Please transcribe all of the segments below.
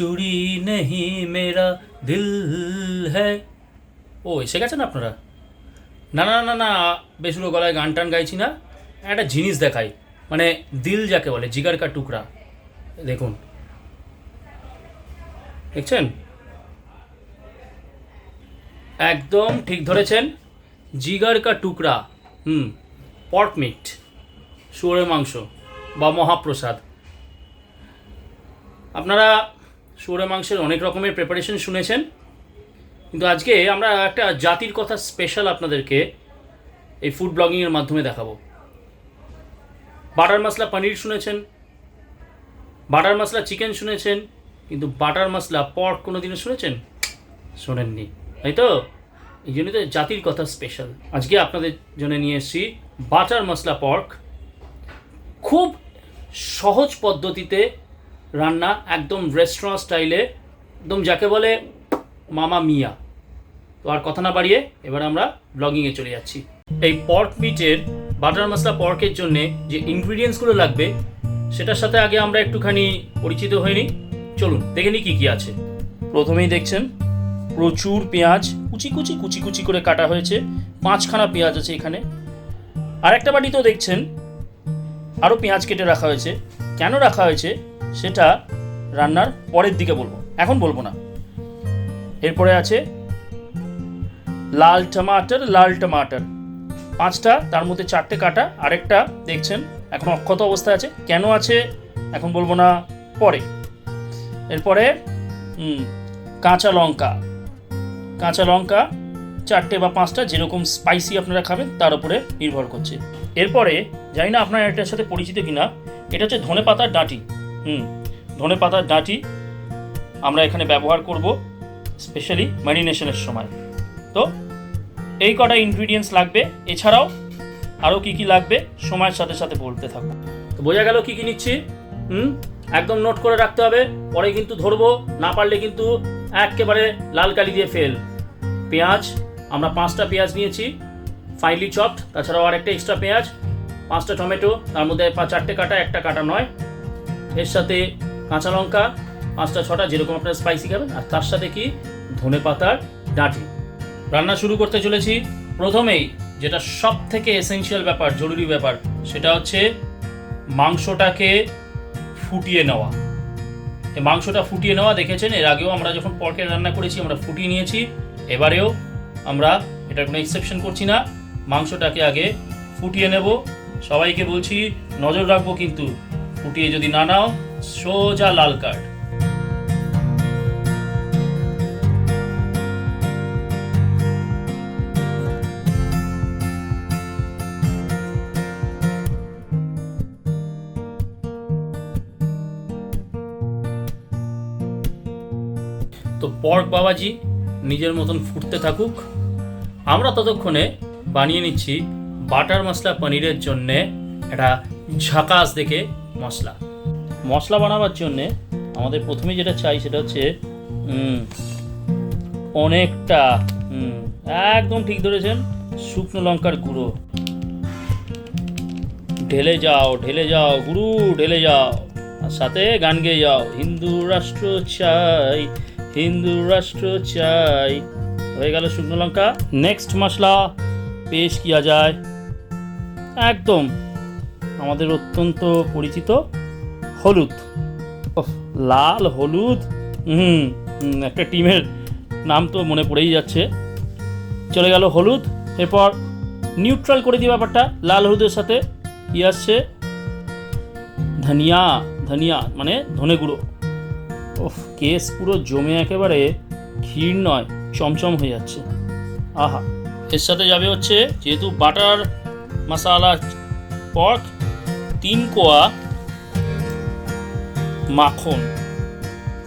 চুরি নেহি মেরা দিল হ্যায় ও, এসে গেছেন আপনারা? না না না না বেসুরো গলায় গান টান গাইছি না। একটা জিনিস দেখাই মানে দিল যাকে বলে, জিগার কা টুকরা। দেখুন। দেখছেন? একদম ঠিক ধরেছেন। জিগার কা টুকরা, হুম, পট মিট, শুয়োরের মাংস বা মহাপ্রসাদ। আপনারা শুয়োরের মাংসের অনেক রকমের প্রিপারেশন শুনেছেন। কিন্তু আজকে আমরা একটা জাতির কথা স্পেশাল আপনাদেরকে এই ফুড ব্লগিংয়ের মাধ্যমে দেখাবো। বাটার মশলা পনির শুনেছেন, বাটার মশলা চিকেন শুনেছেন, কিন্তু বাটার মশলা পর্ক কোনো দিনও শুনেছেন? শোনেননি, তাই তো? এই জন্যই তো জাতির কথা স্পেশাল আজকে আপনাদের জন্য নিয়ে এসেছি বাটার মশলা পর্ক খুব সহজ পদ্ধতিতে রান্না একদম রেস্টুরেন্ট স্টাইলে একদম যাকে বলে মামা মিয়া। তো আর কথা না বাড়িয়ে এবার আমরা ব্লগিংয়ে চলে যাচ্ছি। এই পর্ক মিটের বাটার মশলা পর্কের জন্য যে ইনগ্রিডিয়েন্টসগুলো লাগবে, সেটার সাথে আগে আমরা একটুখানি পরিচিত হইনি চলুন, দেখে নিই কী কী আছে। প্রথমেই দেখছেন, প্রচুর পেঁয়াজ, কুচি কুচি কুচি কুচি করে কাটা হয়েছে। পাঁচখানা পেঁয়াজ আছে এখানে। আর একটা বাটিতেও দেখছেন আরও পেঁয়াজ কেটে রাখা হয়েছে। কেন রাখা হয়েছে? সেটা রান্নার পরের দিকে বলব। এখন বলব না। এরপরে আছে লাল টমাটার লাল টমাটার। পাঁচটা, তার মধ্যে চারটে কাটা, আরেকটা দেখছেন, এখন অক্ষত অবস্থায় আছে। কেন আছে, এখন বলব না, পরে। এরপরে কাঁচা লঙ্কা। কাঁচা লঙ্কা, চারটে বা পাঁচটা, যেরকম স্পাইসি আপনারা খাবেন, তার উপরে নির্ভর করছে। এরপরে, জানি না আপনারা এটার সাথে পরিচিত কিনা, এটা হচ্ছে ধনে পাতার ডাঁটি। হুম, ধনে পাতার ডাঁটি আমরা এখানে ব্যবহার করব স্পেশালি ম্যারিনেশনের সময়। তো, এই কটা ইনগ্রিডিয়েন্টস লাগবে। এছাড়াও আরও কি কি লাগবে, সময়ের সাথে সাথে বলতে থাকব। তো বোঝা গেল কী কী নিচ্ছি? হুম, একদম নোট করে রাখতে হবে। পরে কিন্তু ধরবো, না পারলে কিন্তু একেবারে লাল কালি দিয়ে ফেল। পেঁয়াজ, আমরা পাঁচটা পেঁয়াজ নিয়েছি ফাইনলি চপড তাছাড়াও আর একটা এক্সট্রা পেঁয়াজ, পাঁচটা টমেটো, তার মধ্যে চারটে কাটা, একটা কাটা নয়। এর সাথে কাঁচা লঙ্কা, পাঁচটা, ছটা, যেরকম আপনারা স্পাইসি খাবেন, আর তার সাথে কি? ধনে পাতার ডাঁটি। রান্না শুরু করতে চলেছি। প্রথমেই যেটা সব থেকে এসেনশিয়াল ব্যাপার, জরুরি ব্যাপার, সেটা হচ্ছে মাংসটাকে ফুটিয়ে নেওয়া। এই মাংসটা ফুটিয়ে নেওয়া দেখেছেন? এর আগেও আমরা যখন পর্কের রান্না করেছি, আমরা ফুটিয়ে নিয়েছি। এবারেও আমরা এটার কোনো এক্সেপশন করছি না। মাংসটাকে আগে ফুটিয়ে নেব। সবাইকে বলছি, নজর রাখব কিন্তু ফুটিয়ে যদি না নাও, সোজা লাল কার্ড। তো পর্ক বাবাজি, নিজের মতন ফুটতে থাকুক। আমরা ততক্ষণে বানিয়ে নিচ্ছি বাটার মশলা পনিরের জন্যে একটা ঝাকাস দেখে মশলা। মশলা বানাবার জন্যে আমাদের প্রথমে যেটা চাই সেটা হচ্ছে অনেকটা একদম ঠিক ধরেছেন, শুকনো লঙ্কার গুঁড়ো। ঢেলে যাও ঢেলে যাও, গুরু, ঢেলে যাও। আর সাথে গান গেয়ে যাও। হিন্দু রাষ্ট্র চাই, হিন্দু রাষ্ট্র চাই। হয়ে গেল শুকনো লঙ্কা। নেক্সট মশলা। পেশ কিয়া যায় একদম। আমাদের অত্যন্ত পরিচিত হলুদ। লাল হলুদ। হুম একটা টিমের নাম তো মনে পড়েই যাচ্ছে। চলে গেল হলুদ, এরপর নিউট্রাল করে দিয়ে ব্যাপারটা, লাল হলুদের সাথে কি আসছে? ধনিয়া ধনিয়া মানে ধনে গুঁড়ো। ওফ, কেস পুরো জমে একেবারে, ক্ষীর নয়, চমচম হয়ে যাচ্ছে। আহা, এর সাথে যাবে হচ্ছে, যেহেতু বাটার মশালা পর্ক তিন কোয়া মাখন।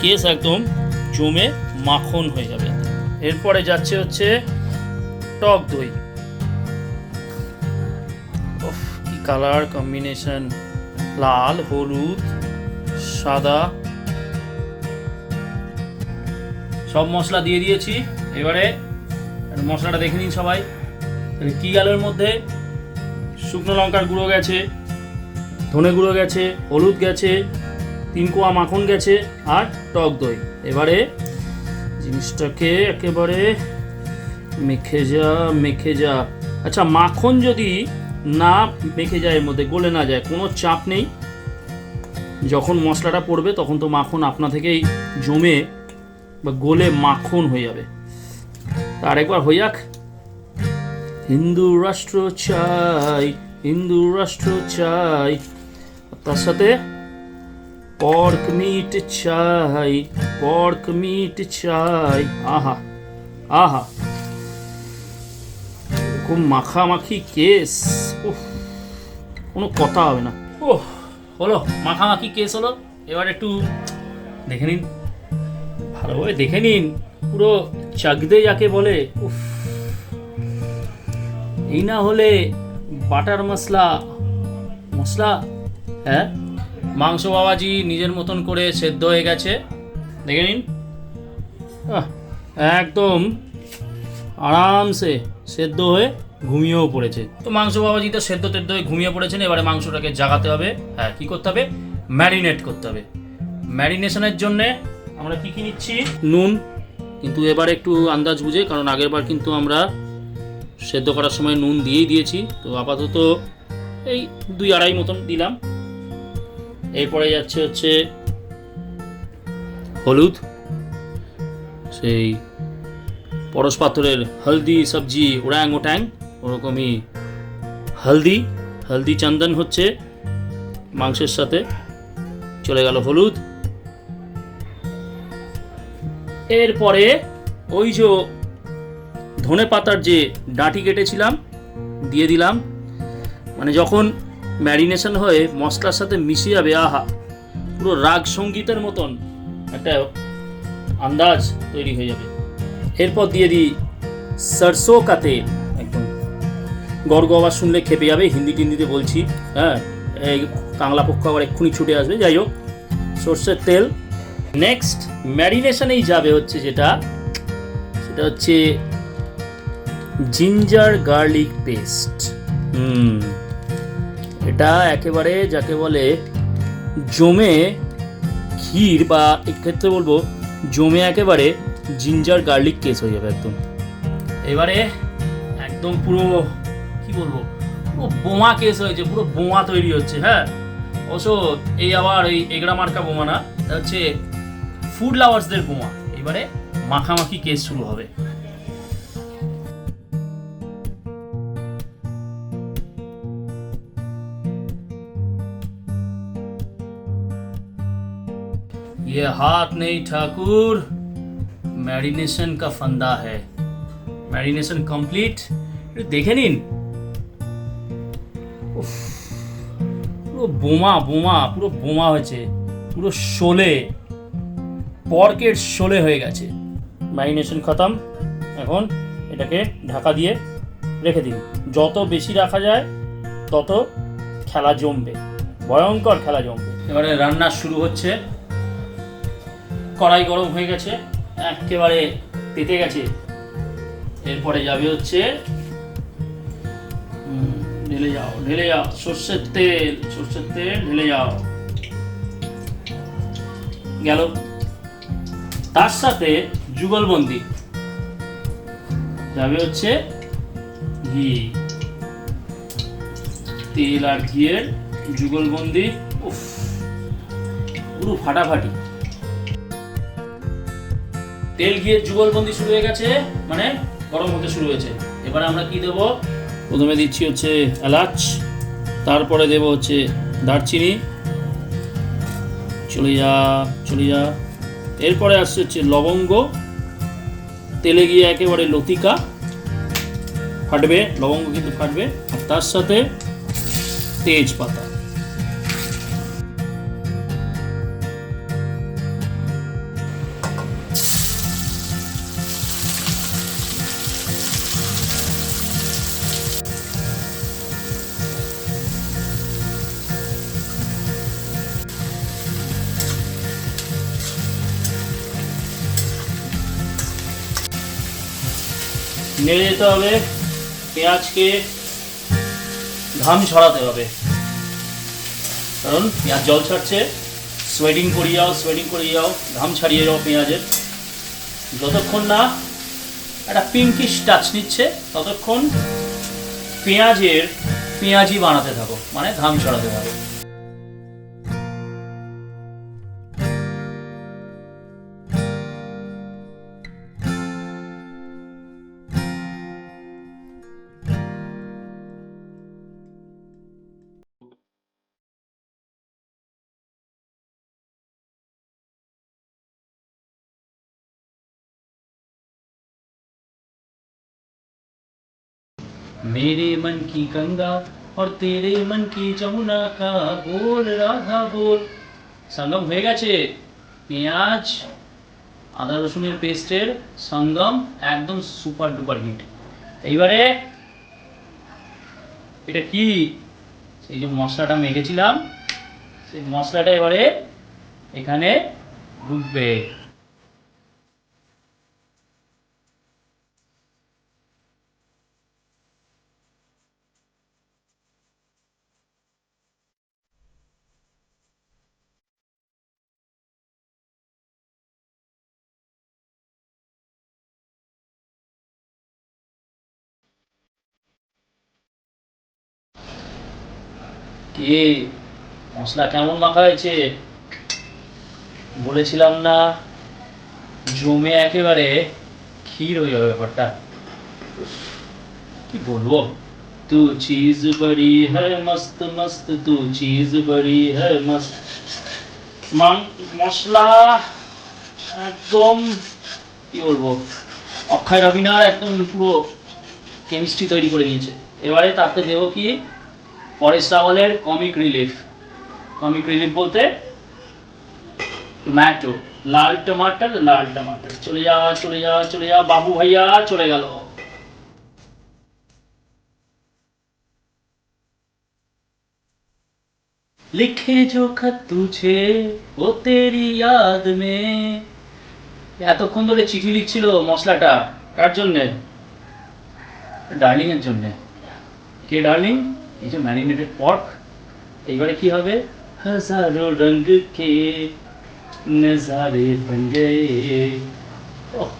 কেস একদম জমে মাখন হয়ে যাবে। এরপরে যাচ্ছে হচ্ছে টক দই। কি কালার কম্বিনেশন লাল, হলুদ, সাদা। সব মশলা দিয়ে দিয়েছি। এবারে মশলাটা দেখে নিন সবাই। কি গেল এর মধ্যে শুকনো লঙ্কার গুঁড়ো গেছে? ধনে গুঁড়ো গেছে, হলুদ গেছে তিন কোয়া মাখন গেছে আর টক দই। এবারে জিনিসটাকে একেবারে মেখে যা মেখে যা। আচ্ছা মাখন যদি না মেখে যায়, এর মধ্যে গলে না যায়, কোনো চাপ নেই। যখন মশলাটা পড়বে, তখন তো মাখন আপনা থেকেই জমে বা গলে মাখন হয়ে যাবে। আরেকবার হয়ে যাক। হিন্দু রাষ্ট্র চাই, হিন্দু রাষ্ট্র চাই। তার সাথে? পর্ক মিট চাই পর্ক মিট চাই। আহা আহা। খুব মাখামাখি কেস। উফ কোনো কথা হবে না। ও হলো মাখামাখি কেস হলো। এবার একটু দেখে নিন। ভালোভাবে দেখে নিন। পুরো চাকদে যাকে বলে উফ। এই না হলে বাটার মশলা মশলা হ্যাঁ? মাংস বাবাজি নিজের মতন করে সেদ্ধ হয়ে গেছে। দেখে নিন। একদম আরামসে সেদ্ধ হয়ে ঘুমিয়েও পড়েছে। তো মাংস বাবাজি তো সেদ্ধ তেদ্ধ হয়ে ঘুমিয়ে পড়েছেন, এবারে মাংসটাকে জাগাতে হবে। হ্যাঁ কি করতে হবে? ম্যারিনেট করতে হবে। ম্যারিনেশনের জন্যে আমরা কি কি নিচ্ছি? নুন। কিন্তু এবার একটু আন্দাজ বুঝে, কারণ আগের বার কিন্তু আমরা সেদ্ধ করার সময় নুন দিয়েই দিয়েছি। তো আপাতত এই দুই আড়াই মতন দিলাম। এরপরে যাচ্ছে হচ্ছে হলুদ, সেই পরশ পাথরের হলদি সবজি ওড়াং ওটাং, ওরকমই হলদি হলদি চন্দন হচ্ছে মাংসের সাথে, চলে গেল হলুদ। এরপরে ওই যে ধনে পাতার যে ডাঁটি কেটেছিলাম, দিয়ে দিলাম মানে যখন ম্যারিনেশন হয়ে মশলার সাথে মিশে যাবে, আহা। পুরো রাগ সঙ্গীতের মতন একটা আন্দাজ তৈরি হয়ে যাবে। এরপর দিয়ে দিই সরষো কা তেল। একদম। গর্গ আবার শুনলে খেপে যাবে, হিন্দি টিন্দিতে বলছি হ্যাঁ? এই কাংলা পক্ষ আবার এক্ষুনি ছুটে আসবে, যাই হোক। সর্ষের তেল। নেক্সট ম্যারিনেশনেই যাবে হচ্ছে যেটা, সেটা হচ্ছে জিঞ্জার গার্লিক পেস্ট হুম। এটা একেবারে যাকে বলে জমে ক্ষীর বা এক্ষেত্রে বলব জমে একেবারে জিঞ্জার গার্লিক কেস হয়ে যাবে একদম। এবারে একদম পুরো, কি বলব, পুরো বোমা কেস হয়েছে, পুরো বোমা তৈরি হচ্ছে হ্যাঁ? অবশ্য এই আবার এই এগড়া মার্কা বোমা না, এটা হচ্ছে ফুড লাভার্সদের বোমা। এবারে মাখামাখি কেস শুরু হবে। ये हाथ नहीं ठाकुर मैरिनेशन का फंदा है ম্যারিনেশন কমপ্লিট একটু দেখে নিন উফ, পুরো বোমা বোমা পুরো বোমা হয়েছে পুরো শোলে পর্কের শোলে হয়ে গেছে ম্যারিনেশন খতম এখন এটাকে ঢাকা দিয়ে রেখে দিন যত বেশি রাখা যায় তত খেলা জমবে ভয়ঙ্কর খেলা জমবে এবারে রান্না শুরু হচ্ছে কড়াই গরম হয়ে গেছে, একেবারে তেতে গেছে। এরপরে যাবে হচ্ছে ঢেলে যাও ঢেলে যাও, সর্ষের তেল সর্ষের তেল ঢেলে যাও। গেল। তার সাথে যুগলবন্দি। যাবে হচ্ছে ঘি। তেল আর ঘিয়ের যুগলবন্দি, উফ, পুরো ফাটাফাটি। তেল ঘিয়ের যুগলবন্দি শুরু হয়ে গেছে মানে গরম হতে শুরু হয়েছে। এবারে আমরা কি দেব? প্রথমে দিচ্ছি হচ্ছে এলাচ, তারপরে দেব হচ্ছে দারচিনি। চলে যা চলে যা। এরপরে আসছে হচ্ছে লবঙ্গ। তেলে গিয়ে একেবারে লতিকা ফাটবে, লবঙ্গ কিন্তু ফাটবে। আর তার সাথে তেজপাতা। নেড়ে যেতে হবে, পেঁয়াজকে ঘাম ছড়াতে হবে। কারণ পেঁয়াজ জল ছাড়ছে সোয়েডিং করিয়ে যাও সোয়েডিং করিয়ে যাও ঘাম ছাড়িয়ে যাও পেঁয়াজের। যতক্ষণ না একটা পিঙ্কিশ টাচ নিচ্ছে, ততক্ষণ পেঁয়াজের পেঁয়াজি বানাতে থাকো মানে ঘাম ছড়াতে থাকো। मेरे मन की गंगा और तेरे मन की যমুনা का बोल রাধা बोल সঙ্গম হয়ে গেছে পেঁয়াজ আদা রসুনের পেস্টের সঙ্গম একদম সুপার ডুপার হিট এইবারে এটা কি সেই যে মশলাটা মেখেছিলাম সেই মশলাটা এবারে এখানে ঢুকবে কে মশলা কেমন মাখা হয়েছে? বলেছিলাম না। জমে একেবারে ক্ষীর হয়ে যাবে ব্যাপারটা। কি বলব? তু চিজ বড়ি মস্ত মস্ত, তু চিজ বড়ি মস্ত। মশলা একদম, কি বলব? অক্ষয় রবিনার একদম পুরো কেমিস্ট্রি তৈরি করে নিয়েছে এবারে তাতে দেবো কি? পরেশ রাওয়ালের কমিক রিলিফ কমিক রিলিফ বলতে টমেটো লাল টমাটার লাল টমাটার চলে যা চলে যা চলে যা বাবু ভাইয়া চলে গেল লিখে जो खत तुझे ও তেরি याद में এতক্ষণ ধরে চিঠি লিখছিল মশলাটা কার জন্যে ডার্লিং এর জন্যে কে ডার্লিং এই যে ম্যারিনেটেড পর্ক এইবারে কি হবে হাজারো রঙ কে নজারে বন গয়ে ওহ,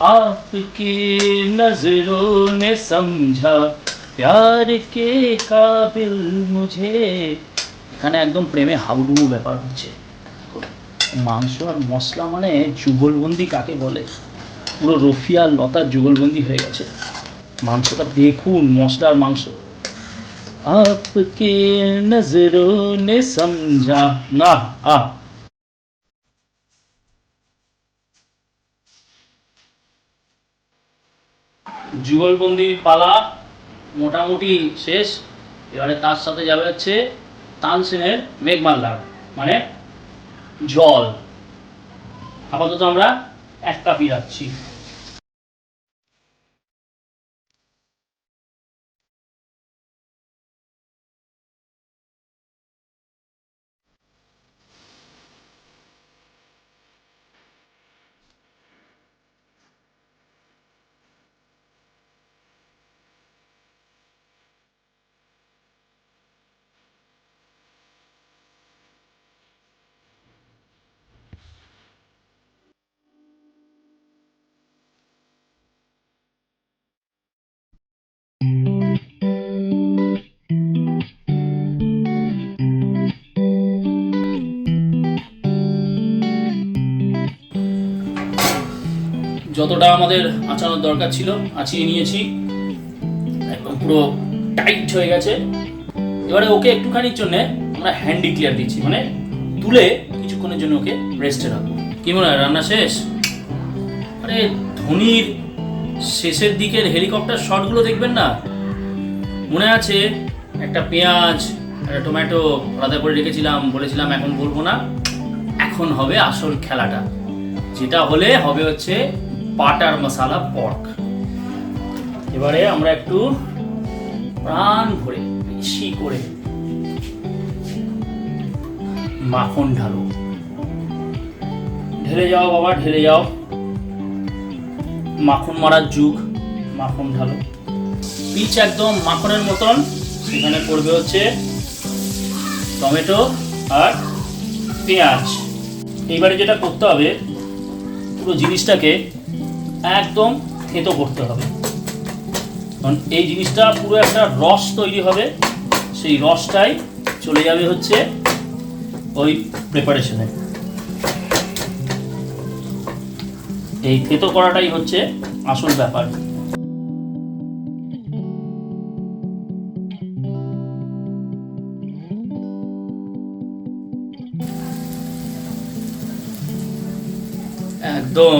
आपकी नजरों ने समझा प्यार के काबिल मुझे এখানে একদম প্রেমে হাবুডুবু ব্যাপার হচ্ছে মাংস আর মশলা মানে যুগলবন্দি কাকে বলে? পুরো রফিয়া লতার যুগলবন্দি হয়ে গেছে। মাংসটা দেখুন, মশলা আর মাংস। আপকে নজরো নে সমঝা। না, আ। যুগলবন্দির পালা মোটামুটি শেষ। এবারে তার সাথে যাবে হচ্ছে তানসেনের মেঘমাল্লার মানে জল। আপাতত আমরা এক কাপই রাখছি যতটা আমাদের আঁচানোর দরকার ছিল, আঁচিয়ে নিয়েছি। একদম পুরো টাইট হয়ে গেছে। এবারে ওকে একটুখানির জন্য আমরা হ্যান্ডি ক্লিয়ার দিচ্ছি মানে তুলে কিছুক্ষণের জন্য ওকে রেস্টে রাখব। কি মনে হয়, রান্না শেষ? আরে, ধোনির শেষের দিকের হেলিকপ্টার শটগুলো দেখবেন না? মনে আছে, একটা পেঁয়াজ, একটা টমেটো আলাদা করে রেখেছিলাম, বলেছিলাম এখন বলব না। এখন হবে আসল খেলাটা। যেটা হলে হবে হচ্ছে বাটার মশালা, পর্ক। এবারে আমরা একটু প্রাণ ভরে, বেশি করে মাখন ঢালো ঢেলে যাও বাবা, ঢেলে যাও। মাখন মারার যুগ, মাখন ঢালো। পিচ একদম মাখনের মতন সেখানে পড়বে হচ্ছে টমেটো আর পেঁয়াজ। এইবারে যেটা করতে হবে, পুরো জিনিসটাকে একদম থেতো করতে হবে। কারণ এই জিনিসটা পুরো একটা রস তৈরি হবে। সেই রসটাই চলে যাবে হচ্ছে ওই প্রিপারেশনে এই থেতো করাটাই হচ্ছে আসল ব্যাপার। একদম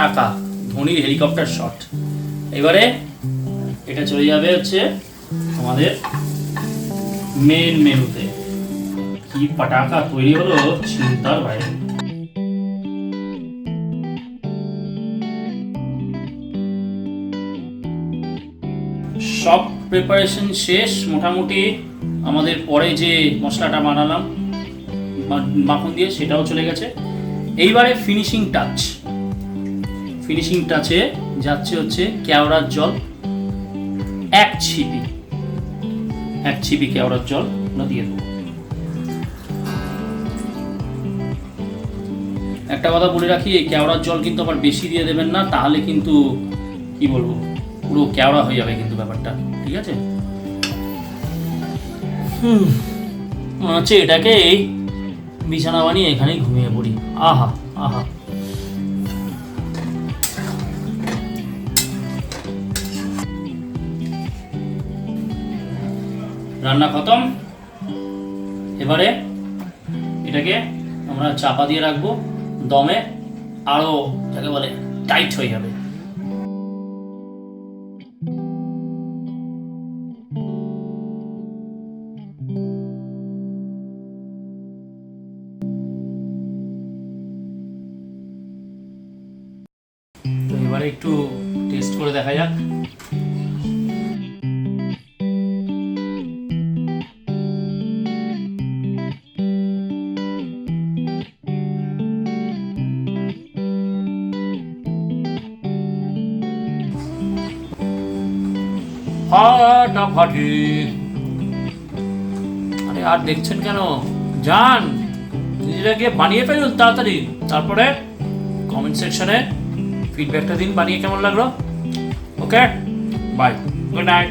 টাকা, ধোনির হেলিকপ্টার শট এবারে এটা চলে যাবে হচ্ছে আমাদের মেন মেনুতে। কি পাটাকা তৈরি হলো চিন্তার বাইরে। সব প্রিপারেশন শেষ, মোটামুটি আমাদের পরে যে মশলাটা বানালাম মাখন দিয়ে সেটাও চলে গেছে। এইবারে ফিনিশিং টাচ ফিনিশিং টাচে যাচ্ছে হচ্ছে কেওড়ার জল। এক ছিপি। এক ছিপি কেওড়ার জল আমরা দিয়ে দেবো একটা কথা বলে রাখি, এই কেওড়ার জল কিন্তু আবার বেশি দিয়ে দেবেন না, তাহলে কিন্তু, কি বলব, পুরো কেওড়া হয়ে যাবে কিন্তু ব্যাপারটা। ঠিক আছে? হুম। মনে হচ্ছে এটাকে এই বিছানা বানিয়ে এখানেই ঘুমিয়ে পড়ি। আহা আহা। রান্না খতম। এবারে এটাকে আমরা চাপা দিয়ে রাখব। দমে আরও যাকে বলে টাইট হয়ে যাবে। ফাটাফাটি আরে, আর দেখছেন কেন? যান নিজেটাকে বানিয়ে ফেলুন তাড়াতাড়ি। তারপরে কমেন্ট সেকশনে ফিডব্যাকটা দিন, বানিয়ে কেমন লাগল? Okay bye good night